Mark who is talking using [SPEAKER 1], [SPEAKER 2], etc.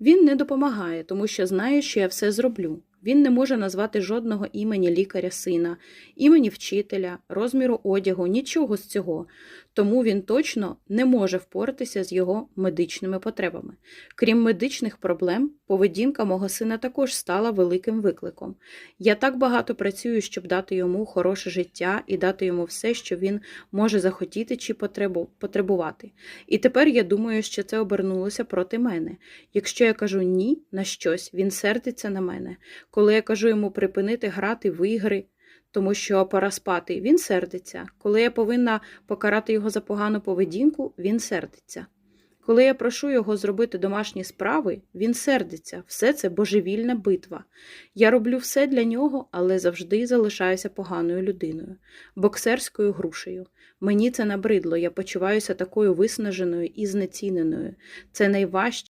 [SPEAKER 1] Він не допомагає, тому що знає, що я все зроблю. Він не може назвати жодного імені лікаря сина, імені вчителя, розміру одягу, нічого з цього. Тому він точно не може впоратися з його медичними потребами. Крім медичних проблем, поведінка мого сина також стала великим викликом. Я так багато працюю, щоб дати йому хороше життя і дати йому все, що він може захотіти чи потребу, потребувати. І тепер я думаю, що це обернулося проти мене. Якщо я кажу ні на щось, він сердиться на мене. Коли я кажу йому припинити грати в ігри, тому що пора спати, він сердиться. Коли я повинна покарати його за погану поведінку, він сердиться. Коли я прошу його зробити домашні справи, він сердиться. Все це божевільна битва. Я роблю все для нього, але завжди залишаюся поганою людиною, боксерською грушею. Мені це набридло, я почуваюся такою виснаженою і знеціненою. Це найважче.